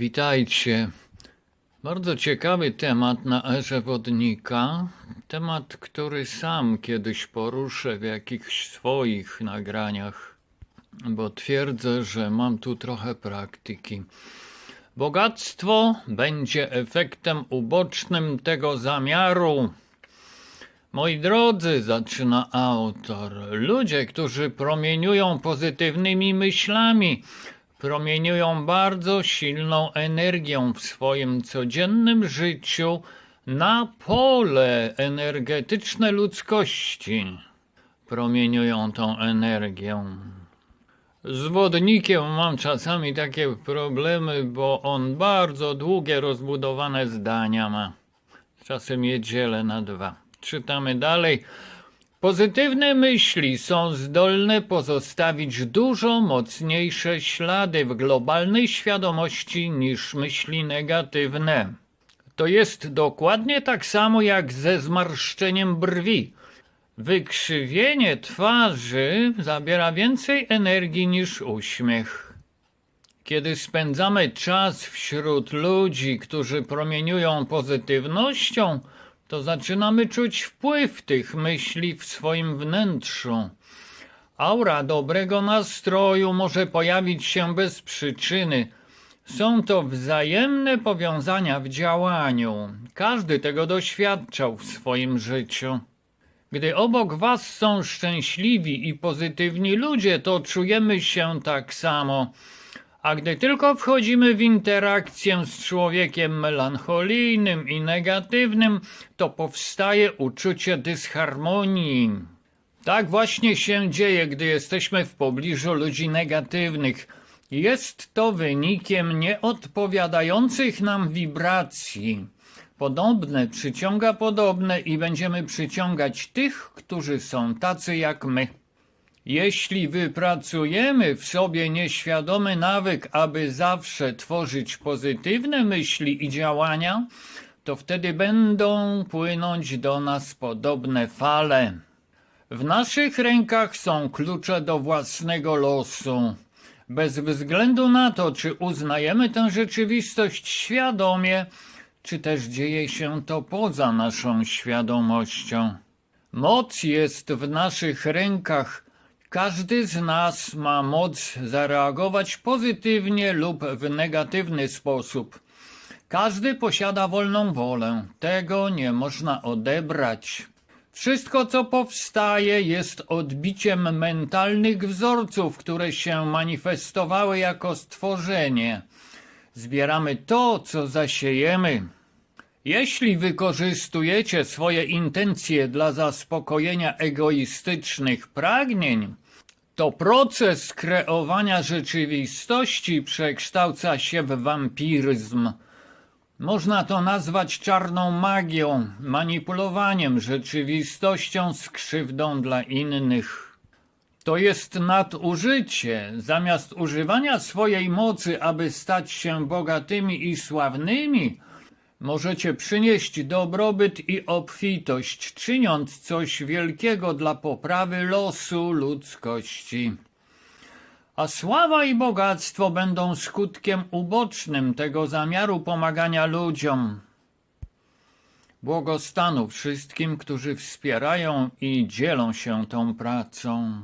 Witajcie. Bardzo ciekawy temat na erze wodnika. Temat, który sam kiedyś poruszę w jakichś swoich nagraniach, bo twierdzę, że mam tu trochę praktyki. Bogactwo będzie efektem ubocznym tego zamiaru. Moi drodzy, zaczyna autor, ludzie, którzy promieniują pozytywnymi myślami, promieniują bardzo silną energią w swoim codziennym życiu na pole energetyczne ludzkości. Promieniują tą energię. Z wodnikiem mam czasami takie problemy, bo on bardzo długie, rozbudowane zdania ma. Czasem je dzielę na dwa. Czytamy dalej. Pozytywne myśli są zdolne pozostawić dużo mocniejsze ślady w globalnej świadomości niż myśli negatywne. To jest dokładnie tak samo jak ze zmarszczeniem brwi. Wykrzywienie twarzy zabiera więcej energii niż uśmiech. Kiedy spędzamy czas wśród ludzi, którzy promieniują pozytywnością, to zaczynamy czuć wpływ tych myśli w swoim wnętrzu. Aura dobrego nastroju może pojawić się bez przyczyny. Są to wzajemne powiązania w działaniu. Każdy tego doświadczał w swoim życiu. Gdy obok was są szczęśliwi i pozytywni ludzie, to czujemy się tak samo. A gdy tylko wchodzimy w interakcję z człowiekiem melancholijnym i negatywnym, to powstaje uczucie dysharmonii. Tak właśnie się dzieje, gdy jesteśmy w pobliżu ludzi negatywnych. Jest to wynikiem nieodpowiadających nam wibracji. Podobne przyciąga podobne i będziemy przyciągać tych, którzy są tacy jak my. Jeśli wypracujemy w sobie nieświadomy nawyk, aby zawsze tworzyć pozytywne myśli i działania, to wtedy będą płynąć do nas podobne fale. W naszych rękach są klucze do własnego losu. Bez względu na to, czy uznajemy tę rzeczywistość świadomie, czy też dzieje się to poza naszą świadomością. Moc jest w naszych rękach. Każdy z nas ma moc zareagować pozytywnie lub w negatywny sposób. Każdy posiada wolną wolę. Tego nie można odebrać. Wszystko, co powstaje, jest odbiciem mentalnych wzorców, które się manifestowały jako stworzenie. Zbieramy to, co zasiejemy. Jeśli wykorzystujecie swoje intencje dla zaspokojenia egoistycznych pragnień, to proces kreowania rzeczywistości przekształca się w wampiryzm. Można to nazwać czarną magią, manipulowaniem rzeczywistością z krzywdą dla innych. To jest nadużycie. Zamiast używania swojej mocy, aby stać się bogatymi i sławnymi, możecie przynieść dobrobyt i obfitość, czyniąc coś wielkiego dla poprawy losu ludzkości. A sława i bogactwo będą skutkiem ubocznym tego zamiaru pomagania ludziom. Błogostanu wszystkim, którzy wspierają i dzielą się tą pracą.